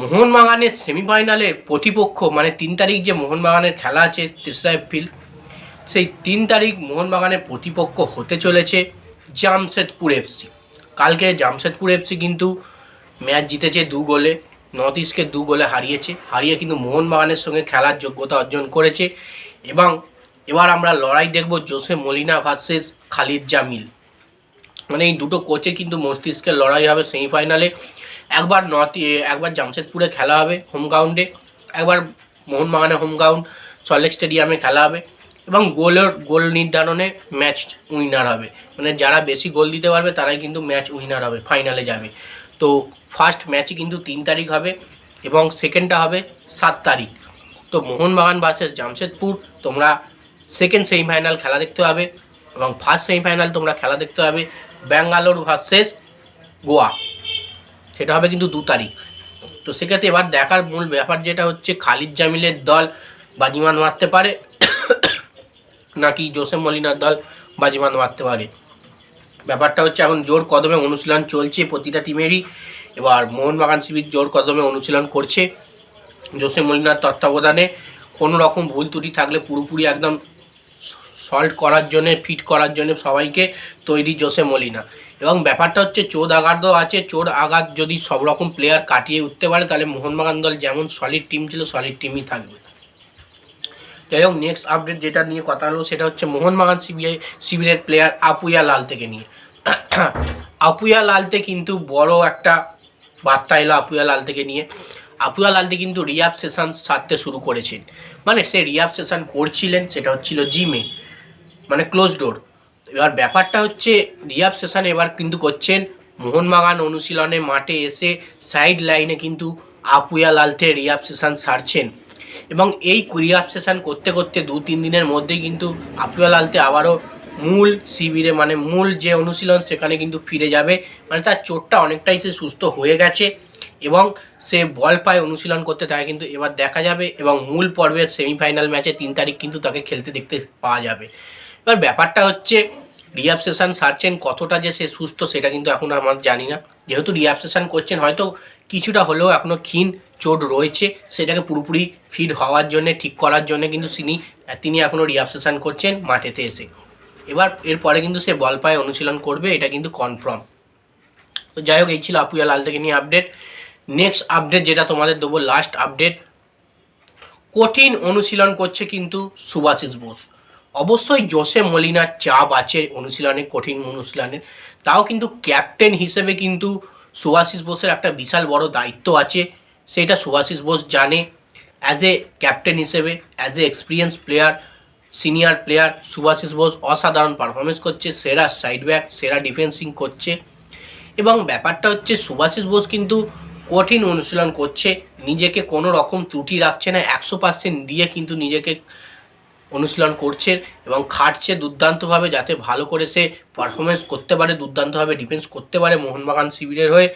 মোহনবাগানের সেমিফাইনালের প্রতিপক্ষ মানে তিন তারিখ যে মোহনবাগানের খেলা আছে তেসরা এপ্রিল, সেই তিন তারিখ মোহনবাগানের প্রতিপক্ষ হতে চলেছে জামশেদপুর এফসি কালকে জামশেদপুর এফসি কিন্তু ম্যাচ জিতেছে দু গোলে নর্থ ইস্টকে দু গোলে হারিয়েছে, হারিয়ে কিন্তু মোহনবাগানের সঙ্গে খেলার যোগ্যতা অর্জন করেছে এবং এবার আমরা লড়াই দেখব Jose Molina versus Khalid Jamil. মানে এই দুটো কোচে কিন্তু মস্তিষ্কের লড়াই হবে সেমিফাইনালে একবার নর্থ একবার জামশেদপুরে খেলা হবে হোম গ্রাউন্ডে একবার মোহনবাগানে হোম গ্রাউন্ড সল্লেক স্টেডিয়ামে খেলা হবে। এবং গোলের, গোল নির্ধারণে ম্যাচ উইনার হবে। মানে যারা বেশি গোল দিতে পারবে, তারাই কিন্তু ম্যাচ উইনার হবে ফাইনালে যাবে। তো ফার্স্ট ম্যাচই কিন্তু তিন তারিখ হবে এবং সেকেন্ডটা হবে সাত তারিখ। তো মোহনবাগান ভার্সেস জামশেদপুর, তোমরা সেকেন্ড সেমিফাইনাল খেলা দেখতে পাবে এবং ফার্স্ট সেমিফাইনাল তোমরা খেলা দেখতে পাবে, ব্যাঙ্গালোর ভার্সেস গোয়া। সেটা হবে কিন্তু দু তারিখ। তো সেক্ষেত্রে এবার দেখার মূল ব্যাপার যেটা হচ্ছে, খালিদ জামিলের দল বাজিমান মারতে পারে, নাকি জোসেফ মলিনার দল বাজিমান মারতে পারে। ব্যাপারটা হচ্ছে এখন জোর কদমে অনুশীলন চলছে প্রতিটা টিমেরই। এবার মোহনবাগান শিবির জোর কদমে অনুশীলন করছে জোসেফ মলিনার তত্ত্বাবধানে। কোনো রকম ভুল ত্রুটি থাকলে পুরোপুরি একদম সল্ট করার জন্যে, ফিট করার জন্য সবাইকে তৈরি জোসে মলিনা। এবং ব্যাপারটা হচ্ছে চোদ আঘাতও আছে, চোর আঘাত যদি সব রকম প্লেয়ার কাটিয়ে উঠতে পারে, তাহলে মোহনবাগান দল যেমন সলিড টিম ছিল সলিড টিমই থাকবে। যাই হোক নেক্সট আপডেট যেটা নিয়ে কথা হলো, সেটা হচ্ছে মোহনবাগান সিবিআই শিবিরের প্লেয়ার আপুয়া লাল থেকে নিয়ে। আপুয়া লালতে কিন্তু বড় একটা বার্তা এলো আপুয়া লাল থেকে নিয়ে। আপুয়া লালতে কিন্তু রিয়াব সেশন সারতে শুরু করেছেন। মানে সে রিয়াব সেশন করছিলেন, সেটা হচ্ছিল জিমে মানে ক্লোজ ডোর এবার ব্যাপারটা হচ্ছে রিয়াব সেশন এবার কিন্তু করছেন। মোহনবাগান অনুশীলনে মাঠে এসে সাইড লাইনে কিন্তু আপুয়া লালতে রিয়াব সেশন সারছেন। এবং এই রিয়াব সেশন করতে করতে দু তিন দিনের মধ্যেই কিন্তু আপুয়া লালতে আবারও মূল শিবিরে মানে মূল যে অনুশীলন সেখানে কিন্তু ফিরে যাবে। মানে তার চোটটা অনেকটাই সে সুস্থ হয়ে গেছে এবং সে বল পায় অনুশীলন করতে তাকে কিন্তু এবার দেখা যাবে এবং মূল পর্বের সেমিফাইনাল ম্যাচে তিন তারিখ কিন্তু তাকে খেলতে দেখতে পাওয়া যাবে। এবার ব্যাপারটা হচ্ছে রিয়াব সারছেন কতটা যে সে সুস্থ সেটা কিন্তু এখন আমার জানি না। যেহেতু রিয়াব করছেন, হয়তো কিছুটা হলেও এখনও ক্ষীণ চোট রয়েছে, সেটাকে পুরোপুরি ফিট হওয়ার জন্য, ঠিক করার জন্য কিন্তু তিনি তিনি এখনও রিয়াব করছেন মাঠেতে এসে। এবার এরপরে কিন্তু সে বল পায়ে অনুশীলন করবে, এটা কিন্তু কনফার্ম তো যাই হোক, এই ছিল আপুয়া লাল থেকে নিয়ে আপডেট নেক্সট আপডেট যেটা তোমাদের দেবো লাস্ট আপডেট কঠিন অনুশীলন করছে কিন্তু সুভাষিস বোস। অবশ্যই জোসে মলিনার চাপ আছে অনুশীলনে, কঠিন অনুশীলনের তাও কিন্তু ক্যাপ্টেন হিসেবে কিন্তু সুভাষিস বোসের একটা বিশাল বড় দায়িত্ব আছে। সেটা সুভাষিস বোস জানে। অ্যাজ এ ক্যাপ্টেন হিসেবে as a experience player senior player Subhasish Bose অসাধারণ পারফরমেন্স করছে, সেরা সাইড ব্যাক সেরা ডিফেন্সিং করছে। এবং ব্যাপারটা হচ্ছে সুভাষিস বোস কিন্তু কঠিন অনুশীলন করছে। নিজেকে কোনো রকম ত্রুটি রাখছে না। একশো পার্সেন্ট দিয়ে কিন্তু নিজেকে অনুশীলন করছে এবং খাটছে দুর্দান্তভাবে যাতে ভালো করে সে পারফরমেন্স করতে পারে, দুর্দান্তভাবে ডিফেন্স করতে পারে মোহনবাগান শিবিরের হয়ে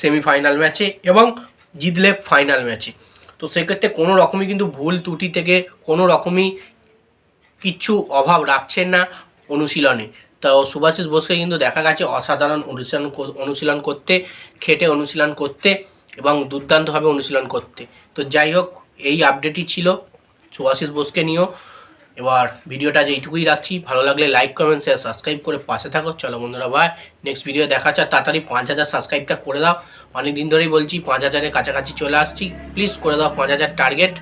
সেমিফাইনাল ম্যাচে এবং জিতলে ফাইনাল ম্যাচে তো সেক্ষেত্রে কোনো রকমই কিন্তু ভুল ত্রুটি থেকে কোনো রকমই কিচ্ছু অভাব রাখছেন না অনুশীলনে। তো সুভাষিস বোসকে কিন্তু দেখা গেছে অসাধারণ অনুশীলন অনুশীলন করতে, খেটে অনুশীলন করতে এবং দুর্দান্তভাবে অনুশীলন করতে। তো যাই হোক, এই আপডেটই ছিল। সুভাষিস বোসকে নিয়েও এবার ভিডিওটা যে এইটুকুই রাখছি, ভালো লাগলে লাইক কমেন্ট শেয়ার সাবস্ক্রাইব করে পাশে থাকো। চলো বন্ধুরা ভাই নেক্সট ভিডিও দেখা যাচ্ছে তাড়াতাড়ি পাঁচ হাজার সাবস্ক্রাইবটা করে দাও। অনেক দিন ধরেই বলছি, পাঁচ হাজারের কাছাকাছি চলে আসছি। প্লিজ করে দাও পাঁচ হাজার টার্গেট